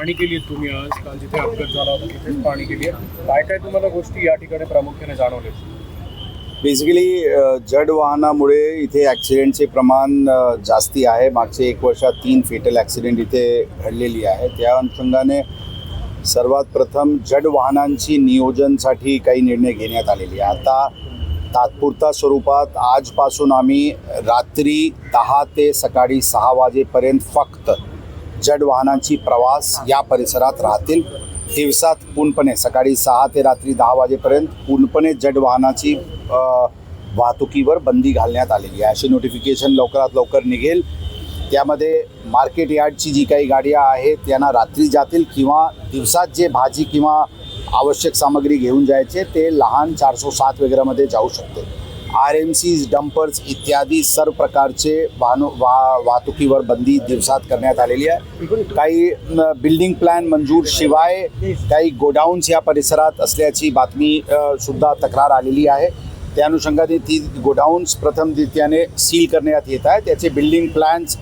पाहणी केली तुम्ही आज काल जिथे अपघात झाला होता तिथेच पाहणी केली आहे. काय काय तुम्हाला गोष्टी या ठिकाणी प्रामुख्याने जाणवले बेसिकली जड वाहनामुळे इथे ॲक्सिडेंटचे प्रमाण जास्ती आहे. मागचे एक वर्षात तीन फेटल ॲक्सिडेंट इथे घडलेली आहे. त्या अनुषंगाने सर्वात प्रथम जड वाहनांची नियोजनसाठी काही निर्णय घेण्यात आलेले आहे आता तात्पुरता स्वरूपात आजपासून आम्ही रात्री दहा ते सकाळी सहा वाजेपर्यंत फक्त जड वाहनांची प्रवास या परिसरात राहतील. दिवसात पूर्णपणे सकाळी सहा ते रात्री दहा वाजेपर्यंत पूर्णपणे जड वाहनाची वाहतुकीवर बंदी घालण्यात आलेली आहे. अशी नोटिफिकेशन लवकरात लवकर निघेल. त्यामध्ये मार्केट यार्डची जी काही गाड्या आहेत त्यांना रात्री जातील किंवा दिवसात जे भाजी किंवा आवश्यक सामग्री घेऊन जायचे ते लहान चारसो सात वगैरेमध्ये जाऊ शकते. आर एम सीज डंपर्स इत्यादी सर्व प्रकारचे वाहन वा वाहतुकीवर बंदी दिवसात करण्यात आलेली आहे. काही बिल्डिंग प्लॅन मंजूर शिवाय काही गोडाऊन्स या परिसरात असल्याची बातमी सुद्धा तक्रार आलेली आहे. त्या अनुषंगाने ती गोडाऊन्स प्रथम द्वितीयाने सील करण्यात येत आहे. त्याचे बिल्डिंग प्लॅन्स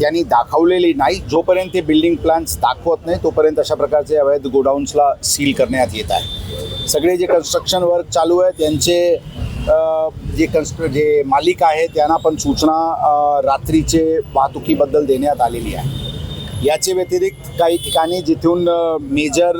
त्यांनी दाखवलेले नाही. जोपर्यंत ते बिल्डिंग प्लॅन्स दाखवत नाही तोपर्यंत अशा प्रकारचे अवैध गोडाऊन्सला सील करण्यात येत आहे. सगळे जे कन्स्ट्रक्शन वर्क चालू आहे त्यांचे जे कन्स्ट्र जे मालिक आहेत त्यांना पण सूचना रात्रीचे वाहतुकीबद्दल देण्यात आलेली आहे. याचे व्यतिरिक्त काही ठिकाणी जिथून मेजर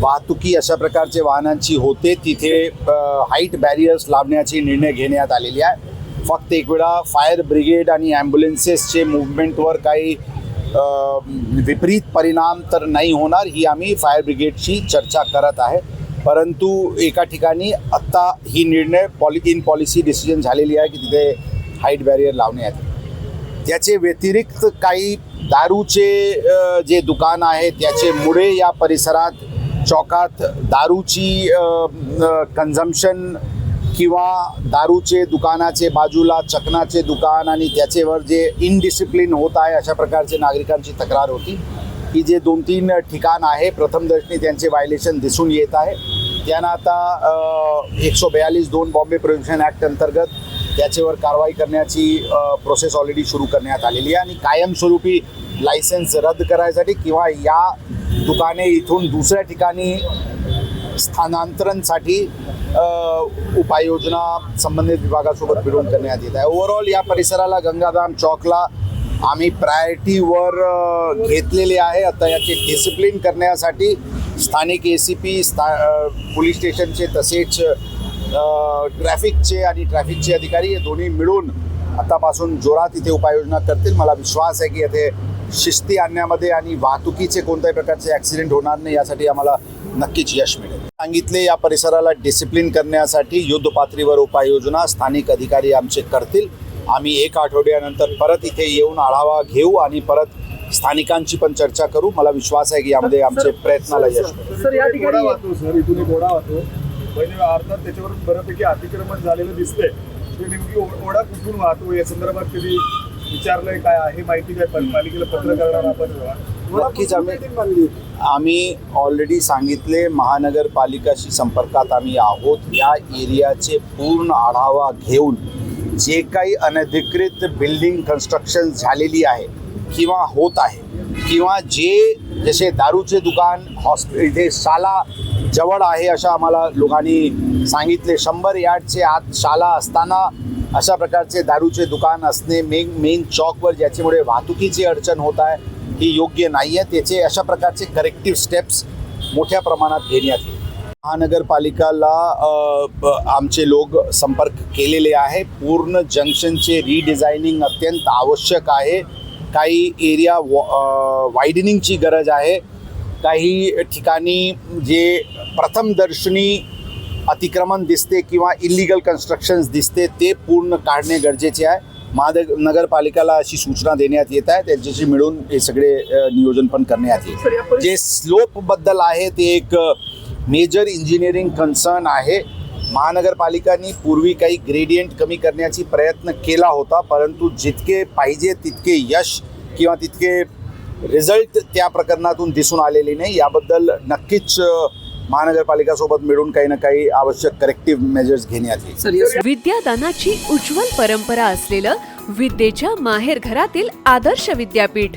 वाहतुकी अशा प्रकारचे वाहनांची होते तिथे हाईट बॅरियर्स लावण्याची निर्णय घेण्यात आलेली आहे. फक्त एक वेळा फायर ब्रिगेड आणि ॲम्ब्युलन्सेसचे मुवमेंटवर काही विपरीत परिणाम तर नाही होणार ही आम्ही फायर ब्रिगेडची चर्चा करत आहे. परंतु एका ठिकाणी आत्ता ही निर्णय पॉलि इन पॉलिसी डिसिजन झालेली आहे की तिथे हाईट बॅरियर लावण्यात त्याचे व्यतिरिक्त काही दारूचे जे दुकान आहे त्याचे मुळे या परिसरात चौकात दारूची कन्झम्शन किंवा दारूचे दुकानाचे बाजूला चकनाचे दुकान आणि त्याचेवर जे इनडिसिप्लिन होत आहे अशा प्रकारचे नागरिकांची तक्रार होती. की जे दोन तीन ठिकाण आहे प्रथमदर्शनी त्यांचे व्हायलेशन दिसून येत आहे. त्यांना आता एकशे बेयालीस दोन बॉम्बे प्रोहिबिशन ॲक्ट अंतर्गत त्याच्यावर कारवाई करण्याची प्रोसेस ऑलरेडी सुरू करण्यात आलेली आहे. आणि कायमस्वरूपी लायसन्स रद्द करायसाठी किंवा या दुकाने इथून दुसऱ्या ठिकाणी स्थानांतरणसाठी उपाययोजना संबंधित विभागासोबत मिळून करण्यात येत आहे. ओव्हरऑल या परिसराला गंगाधाम चौकला आम्ही प्रायोरिटीवर घेतलेले आहे. आता याचे डिसिप्लिन करण्यासाठी स्थानिक ए सी पी स्था पोलीस स्टेशनचे तसेच ट्रॅफिकचे आणि ट्रॅफिकचे अधिकारी हे दोन्ही मिळून आतापासून जोरात इथे उपाययोजना करतील. मला विश्वास आहे की येथे शिस्ती आणण्यामध्ये आणि वाहतुकीचे कोणत्याही प्रकारचे ॲक्सिडेंट होणार नाही यासाठी आम्हाला नक्कीच यश मिळेल. सांगितले या परिसराला डिसिप्लिन करण्यासाठी युद्धपातळीवर उपाययोजना स्थानिक अधिकारी आमचे करतील. आम्ही एक आठवड्यानंतर परत इथे येऊन आढावा घेऊ आणि परत स्थानिकांची पण चर्चा करू. मला विश्वास आहे की यामध्ये आमचे प्रयत्नाला यश सर या घोडा ठिकाणी वाहतो सर. इथून वाहतो. पहिले अर्थात त्याच्यावरून बऱ्यापैकी अतिक्रमण झालेलं दिसतंय. ते नेमकी ओढा कुठून वाहतो? या संदर्भात कधी विचारलंय काय आहे? माहिती काय पण पालिकेला पत्र करणार आपण. नक्कीच आम्ही आम्ही ऑलरेडी सांगितले महानगरपालिकाशी संपर्कात आम्ही आहोत. या एरियाचे पूर्ण आढावा घेऊन जे काही अनधिकृत बिल्डिंग कन्स्ट्रक्शन झालेली आहे किंवा होत आहे. किंवा जे जसे दारूचे दुकान हॉस्पिटल इथे शाला जवळ आहे अशा आम्हाला लोकांनी सांगितले. शंभर यार्डचे आत शाला असताना अशा प्रकारचे दारूचे दुकान असणे मेन मेन चौकवर ज्याच्यामुळे वाहतुकीची अडचण होत आहे ही योग्य नाही आहे त्याचे अशा प्रकारचे करेक्टिव्ह स्टेप्स मोठ्या प्रमाणात घेण्यात येईल. महानगरपालिकाला ब- आमचे लोक संपर्क केलेले आहे. पूर्ण जंक्शनचे रिडिझायनिंग अत्यंत आवश्यक आहे. काही एरिया वायडनिंगची गरज आहे. काही ठिकाणी जे प्रथमदर्शनी अतिक्रमण दिसते किंवा इलिगल कन्स्ट्रक्शन्स दिसते ते पूर्ण काढणे गरजेचे आहे. महानग नगरपालिकाला अशी सूचना देण्यात येत आहे. त्यांच्याशी मिळून हे सगळे नियोजन पण करण्यात सर, या येईल परि- जे स्लोपबद्दल आहे ते एक मेजर इंजिनिअरिंग कन्सर्न आहे. महानगरपालिकांनी पूर्वी काही ग्रेडियंट कमी करण्याची प्रयत्न केला होता परंतु जितके पाहिजे तितके यश किंवा तितके रिझल्ट त्या प्रकरणातून दिसून आलेले नाही. याबद्दल नक्कीच महानगरपालिकासोबत मिळून काही ना काही आवश्यक करेक्टिव्ह मेजर्स घेण्यात येईल. विद्यादानाची उज्ज्वल परंपरा असलेलं विद्येच्या माहेर घरातील आदर्श विद्यापीठ.